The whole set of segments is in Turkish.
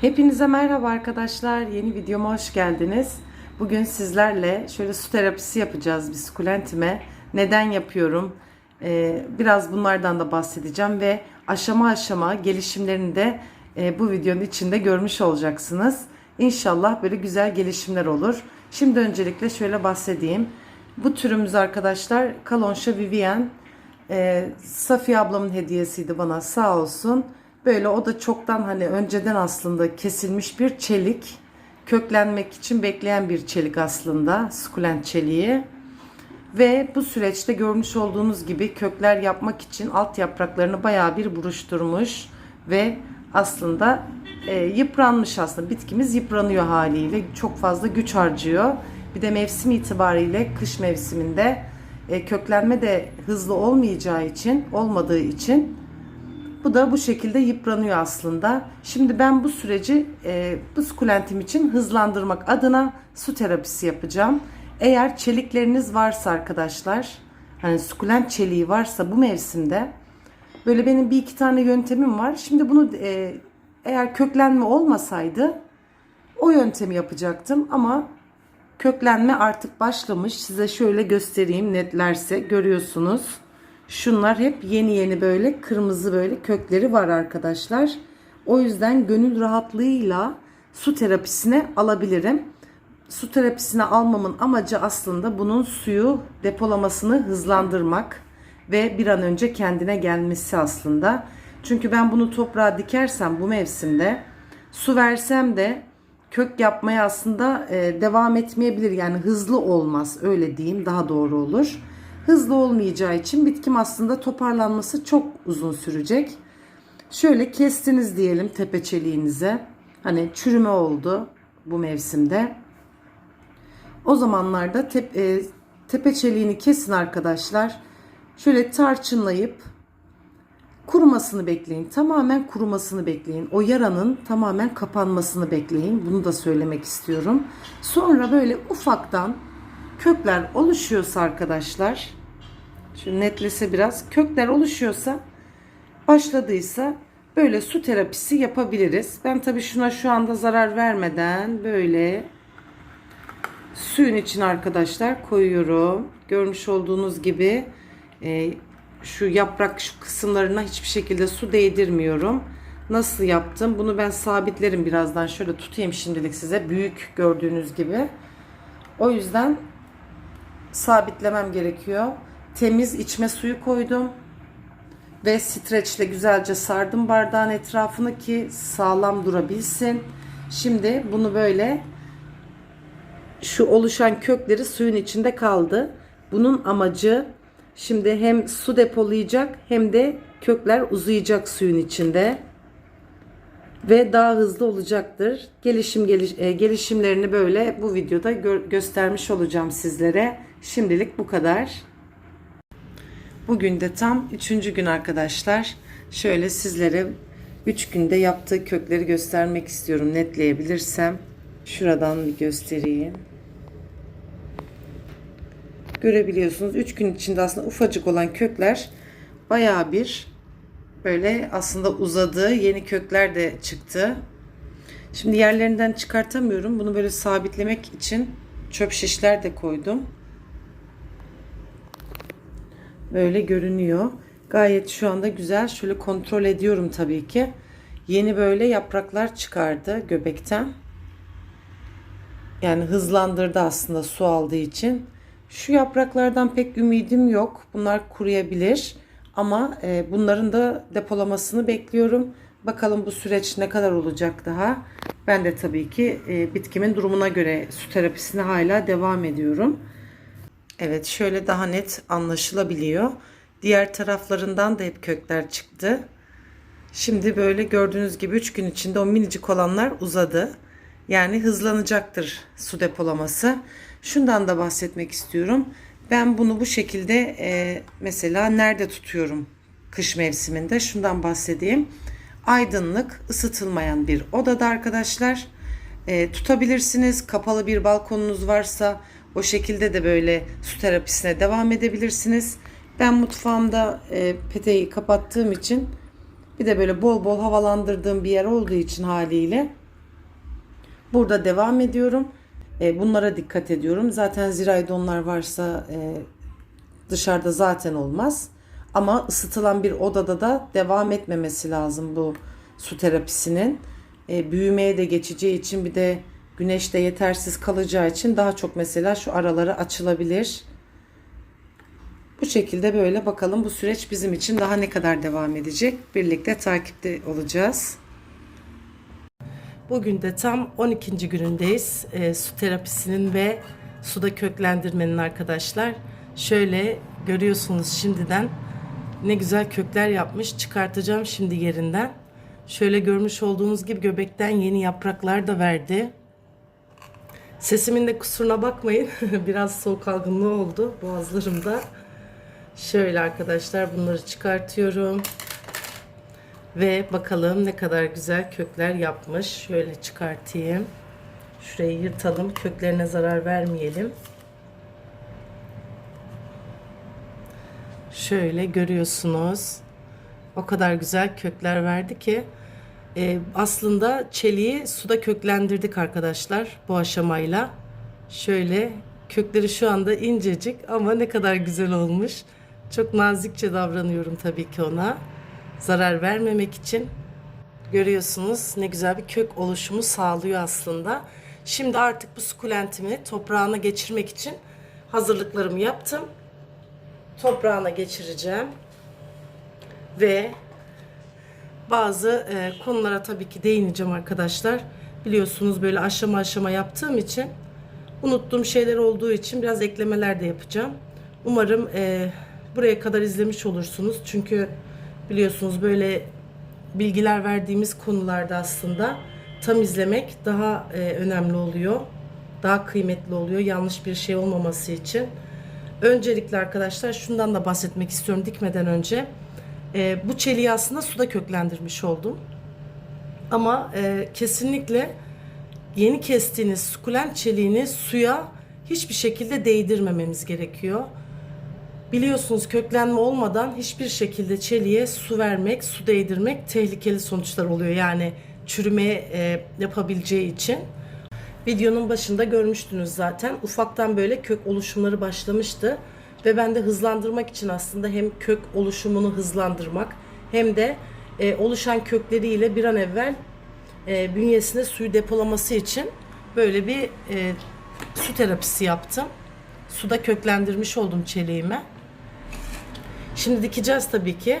Hepinize merhaba arkadaşlar. Yeni videoma hoş geldiniz. Bugün sizlerle şöyle su terapisi yapacağız bir sukulentime. Neden yapıyorum? Ee, biraz bunlardan da bahsedeceğim ve aşama aşama gelişimlerini de e, bu videonun içinde görmüş olacaksınız. İnşallah böyle güzel gelişimler olur. Şimdi öncelikle şöyle bahsedeyim. Bu türümüz arkadaşlar Kalonşa Vivienne. Ee, Safiye ablamın hediyesiydi bana sağ olsun. Böyle o da çoktan hani önceden aslında kesilmiş bir çelik. Köklenmek için bekleyen bir çelik aslında. Sukulent çeliği. Ve bu süreçte görmüş olduğunuz gibi kökler yapmak için alt yapraklarını bayağı bir buruşturmuş. Ve aslında e, yıpranmış aslında. Bitkimiz yıpranıyor haliyle. Çok fazla güç harcıyor. Bir de mevsim itibariyle kış mevsiminde e, köklenme de hızlı olmayacağı için, olmadığı için bu da bu şekilde yıpranıyor aslında. Şimdi ben bu süreci e, bu sukulentim için hızlandırmak adına su terapisi yapacağım. Eğer çelikleriniz varsa arkadaşlar, hani sukulent çeliği varsa bu mevsimde böyle benim bir iki tane yöntemim var. Şimdi bunu e, eğer köklenme olmasaydı o yöntemi yapacaktım ama köklenme artık başlamış. Size şöyle göstereyim netlerse görüyorsunuz. Şunlar hep yeni yeni böyle kırmızı böyle kökleri var arkadaşlar. O yüzden gönül rahatlığıyla su terapisine alabilirim. Su terapisine almamın amacı aslında bunun suyu depolamasını hızlandırmak ve bir an önce kendine gelmesi aslında. Çünkü ben bunu toprağa dikersem bu mevsimde su versem de kök yapmaya aslında e, devam etmeyebilir. Yani hızlı olmaz öyle diyeyim daha doğru olur. Hızlı olmayacağı için bitkim aslında toparlanması çok uzun sürecek. Şöyle kestiniz diyelim tepe çeliğinize. Hani çürüme oldu bu mevsimde. O zamanlarda tep, e, tepe çeliğini kesin arkadaşlar. Şöyle tarçınlayıp kurumasını bekleyin. Tamamen kurumasını bekleyin. O yaranın tamamen kapanmasını bekleyin. Bunu da söylemek istiyorum. Sonra böyle ufaktan kökler oluşuyorsa arkadaşlar şu netlese biraz kökler oluşuyorsa başladıysa böyle su terapisi yapabiliriz. Ben tabii şuna şu anda zarar vermeden böyle suyun için arkadaşlar koyuyorum. Görmüş olduğunuz gibi e, şu yaprak şu kısımlarına hiçbir şekilde su değdirmiyorum. Nasıl yaptım? Bunu ben sabitlerim birazdan. Şöyle tutayım şimdilik size. Büyük gördüğünüz gibi. O yüzden sabitlemem gerekiyor. Temiz içme suyu koydum. Ve streçle güzelce sardım bardağın etrafını ki sağlam durabilsin. Şimdi bunu böyle şu oluşan kökleri suyun içinde kaldı. Bunun amacı şimdi hem su depolayacak hem de kökler uzayacak suyun içinde ve daha hızlı olacaktır. Gelişim geliş, e, gelişimlerini böyle bu videoda gö- göstermiş olacağım sizlere. Şimdilik bu kadar. Bugün de tam 3. gün arkadaşlar. Şöyle sizlere 3 günde yaptığı kökleri göstermek istiyorum netleyebilirsem. Şuradan bir göstereyim. Görebiliyorsunuz 3 gün içinde aslında ufacık olan kökler bayağı bir böyle aslında uzadı. Yeni kökler de çıktı. Şimdi yerlerinden çıkartamıyorum. Bunu böyle sabitlemek için çöp şişler de koydum. Böyle görünüyor. Gayet şu anda güzel. Şöyle kontrol ediyorum tabii ki. Yeni böyle yapraklar çıkardı göbekten. Yani hızlandırdı aslında su aldığı için. Şu yapraklardan pek ümidim yok. Bunlar kuruyabilir. Ama e, bunların da depolamasını bekliyorum. Bakalım bu süreç ne kadar olacak daha. Ben de tabii ki e, bitkimin durumuna göre su terapisine hala devam ediyorum. Evet şöyle daha net anlaşılabiliyor. Diğer taraflarından da hep kökler çıktı. Şimdi böyle gördüğünüz gibi 3 gün içinde o minicik olanlar uzadı. Yani hızlanacaktır su depolaması. Şundan da bahsetmek istiyorum. Ben bunu bu şekilde e, mesela nerede tutuyorum kış mevsiminde? Şundan bahsedeyim. Aydınlık, ısıtılmayan bir odada arkadaşlar. E, tutabilirsiniz. Kapalı bir balkonunuz varsa o şekilde de böyle su terapisine devam edebilirsiniz. Ben mutfağımda e, peteği kapattığım için bir de böyle bol bol havalandırdığım bir yer olduğu için haliyle Burada devam ediyorum. E, bunlara dikkat ediyorum. Zaten ziraydonlar varsa e, dışarıda zaten olmaz. Ama ısıtılan bir odada da devam etmemesi lazım bu su terapisinin. E, büyümeye de geçeceği için bir de güneşte yetersiz kalacağı için daha çok mesela şu araları açılabilir. Bu şekilde böyle bakalım bu süreç bizim için daha ne kadar devam edecek. Birlikte takipte olacağız. Bugün de tam 12. günündeyiz. E, su terapisinin ve suda köklendirmenin arkadaşlar. Şöyle görüyorsunuz şimdiden ne güzel kökler yapmış. Çıkartacağım şimdi yerinden. Şöyle görmüş olduğunuz gibi göbekten yeni yapraklar da verdi. Sesimin de kusuruna bakmayın. Biraz soğuk algınlığı oldu boğazlarımda. Şöyle arkadaşlar bunları çıkartıyorum. Ve bakalım ne kadar güzel kökler yapmış. Şöyle çıkartayım. Şurayı yırtalım. Köklerine zarar vermeyelim. Şöyle görüyorsunuz. O kadar güzel kökler verdi ki e, aslında çeliği suda köklendirdik arkadaşlar bu aşamayla. Şöyle kökleri şu anda incecik ama ne kadar güzel olmuş. Çok nazikçe davranıyorum tabii ki ona. Zarar vermemek için. Görüyorsunuz ne güzel bir kök oluşumu sağlıyor aslında. Şimdi artık bu sukulentimi toprağına geçirmek için hazırlıklarımı yaptım. Toprağına geçireceğim. Ve bazı e, konulara tabii ki değineceğim arkadaşlar. Biliyorsunuz böyle aşama aşama yaptığım için unuttuğum şeyler olduğu için biraz eklemeler de yapacağım. Umarım e, buraya kadar izlemiş olursunuz. Çünkü biliyorsunuz böyle bilgiler verdiğimiz konularda aslında tam izlemek daha e, önemli oluyor. Daha kıymetli oluyor yanlış bir şey olmaması için. Öncelikle arkadaşlar şundan da bahsetmek istiyorum dikmeden önce. E, bu çeliği aslında suda köklendirmiş oldum. Ama e, kesinlikle yeni kestiğiniz sukulent çeliğini suya hiçbir şekilde değdirmememiz gerekiyor. Biliyorsunuz köklenme olmadan hiçbir şekilde çeliğe su vermek, su değdirmek tehlikeli sonuçlar oluyor. Yani çürüme e, yapabileceği için. Videonun başında görmüştünüz zaten. Ufaktan böyle kök oluşumları başlamıştı. Ve ben de hızlandırmak için aslında hem kök oluşumunu hızlandırmak hem de e, oluşan kökleriyle bir an evvel e, bünyesine suyu depolaması için böyle bir e, su terapisi yaptım. Suda köklendirmiş oldum çeliğimi. Şimdi dikeceğiz tabii ki.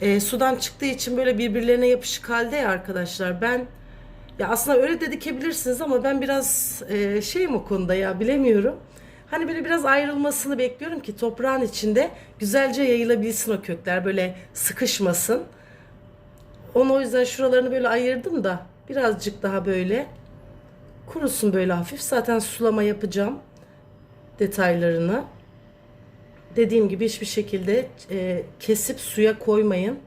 E, sudan çıktığı için böyle birbirlerine yapışık halde ya arkadaşlar. Ben ya aslında öyle de dikebilirsiniz ama ben biraz e, şeyim o konuda ya bilemiyorum. Hani böyle biraz ayrılmasını bekliyorum ki toprağın içinde güzelce yayılabilsin o kökler. Böyle sıkışmasın. Onu o yüzden şuralarını böyle ayırdım da birazcık daha böyle kurusun böyle hafif. Zaten sulama yapacağım detaylarını. Dediğim gibi hiçbir şekilde e, kesip suya koymayın.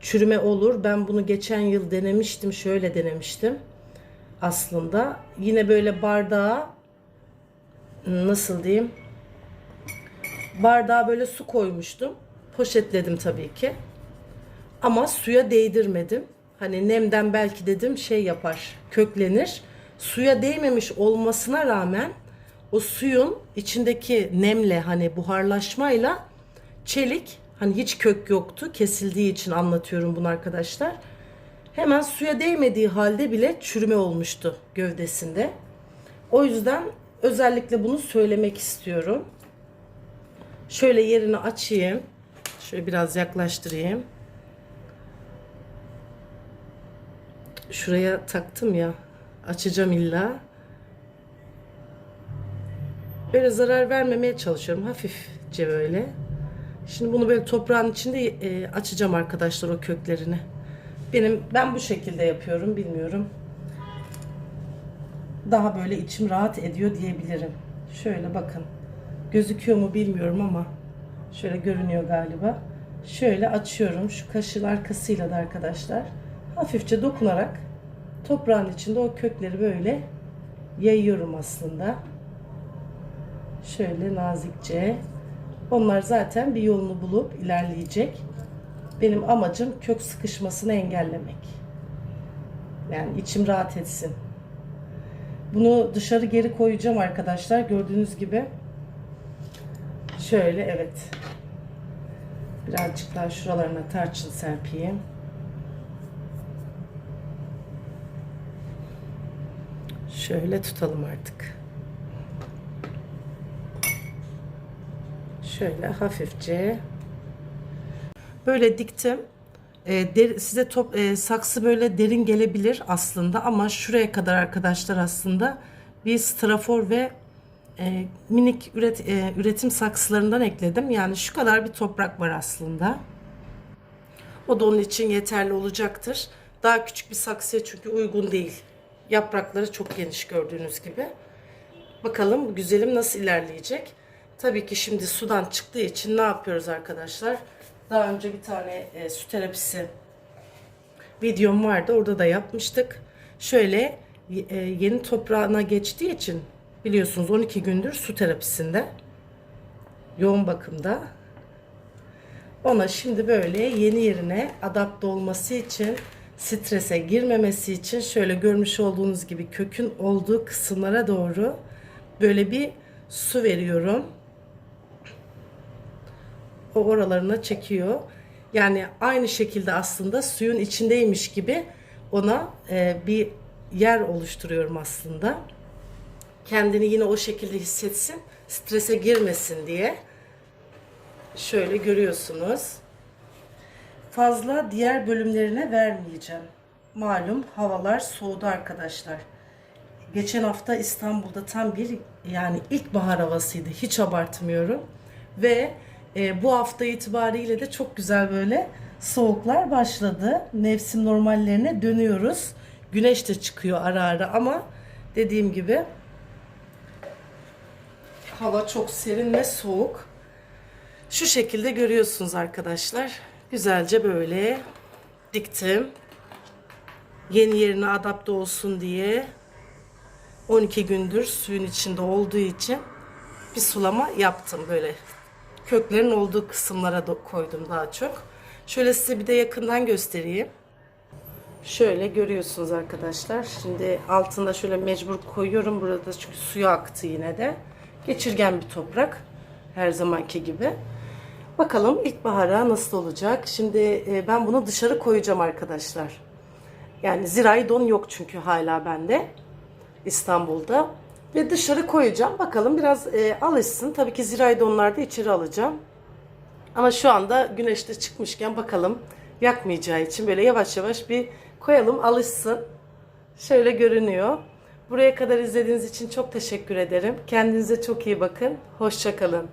Çürüme olur. Ben bunu geçen yıl denemiştim. Şöyle denemiştim. Aslında yine böyle bardağa nasıl diyeyim? Bardağa böyle su koymuştum. Poşetledim tabii ki. Ama suya değdirmedim. Hani nemden belki dedim şey yapar, köklenir. Suya değmemiş olmasına rağmen o suyun içindeki nemle hani buharlaşmayla çelik hani hiç kök yoktu kesildiği için anlatıyorum bunu arkadaşlar. Hemen suya değmediği halde bile çürüme olmuştu gövdesinde. O yüzden özellikle bunu söylemek istiyorum. Şöyle yerini açayım. Şöyle biraz yaklaştırayım. Şuraya taktım ya. Açacağım illa. Böyle zarar vermemeye çalışıyorum. Hafifçe böyle. Şimdi bunu böyle toprağın içinde e, açacağım arkadaşlar o köklerini. Benim ben bu şekilde yapıyorum bilmiyorum. Daha böyle içim rahat ediyor diyebilirim. Şöyle bakın. Gözüküyor mu bilmiyorum ama şöyle görünüyor galiba. Şöyle açıyorum şu kaşın arkasıyla da arkadaşlar. Hafifçe dokunarak toprağın içinde o kökleri böyle yayıyorum aslında. Şöyle nazikçe. Onlar zaten bir yolunu bulup ilerleyecek. Benim amacım kök sıkışmasını engellemek. Yani içim rahat etsin. Bunu dışarı geri koyacağım arkadaşlar. Gördüğünüz gibi. Şöyle evet. Birazcık daha şuralarına tarçın serpeyim. Şöyle tutalım artık. Şöyle hafifçe böyle diktim. E, der- size top e, saksı böyle derin gelebilir aslında ama şuraya kadar arkadaşlar aslında bir strafor ve e, minik üret, e, üretim saksılarından ekledim. Yani şu kadar bir toprak var aslında. O da onun için yeterli olacaktır. Daha küçük bir saksıya çünkü uygun değil. Yaprakları çok geniş gördüğünüz gibi. Bakalım güzelim nasıl ilerleyecek. Tabii ki şimdi sudan çıktığı için ne yapıyoruz arkadaşlar? Daha önce bir tane e, su terapisi videom vardı. Orada da yapmıştık. Şöyle e, yeni toprağına geçtiği için biliyorsunuz 12 gündür su terapisinde. Yoğun bakımda. Ona şimdi böyle yeni yerine adapte olması için strese girmemesi için şöyle görmüş olduğunuz gibi kökün olduğu kısımlara doğru böyle bir su veriyorum. O oralarına çekiyor. Yani aynı şekilde aslında suyun içindeymiş gibi ona e, bir yer oluşturuyorum aslında. Kendini yine o şekilde hissetsin, strese girmesin diye. Şöyle görüyorsunuz. Fazla diğer bölümlerine vermeyeceğim. Malum havalar soğudu arkadaşlar. Geçen hafta İstanbul'da tam bir yani ilkbahar havasıydı. Hiç abartmıyorum. Ve e, bu hafta itibariyle de çok güzel böyle soğuklar başladı. Mevsim normallerine dönüyoruz. Güneş de çıkıyor ara ara ama dediğim gibi hava çok serin ve soğuk. Şu şekilde görüyorsunuz arkadaşlar. Güzelce böyle diktim. Yeni yerine adapte olsun diye 12 gündür suyun içinde olduğu için bir sulama yaptım böyle. Köklerin olduğu kısımlara koydum daha çok. Şöyle size bir de yakından göstereyim. Şöyle görüyorsunuz arkadaşlar. Şimdi altında şöyle mecbur koyuyorum. Burada çünkü suyu aktı yine de. Geçirgen bir toprak. Her zamanki gibi. Bakalım ilkbahara nasıl olacak. Şimdi e, ben bunu dışarı koyacağım arkadaşlar. Yani zirai don yok çünkü hala bende. İstanbul'da. Ve dışarı koyacağım. Bakalım biraz e, alışsın. Tabii ki donlar da içeri alacağım. Ama şu anda güneşte çıkmışken bakalım yakmayacağı için böyle yavaş yavaş bir koyalım alışsın. Şöyle görünüyor. Buraya kadar izlediğiniz için çok teşekkür ederim. Kendinize çok iyi bakın. Hoşçakalın.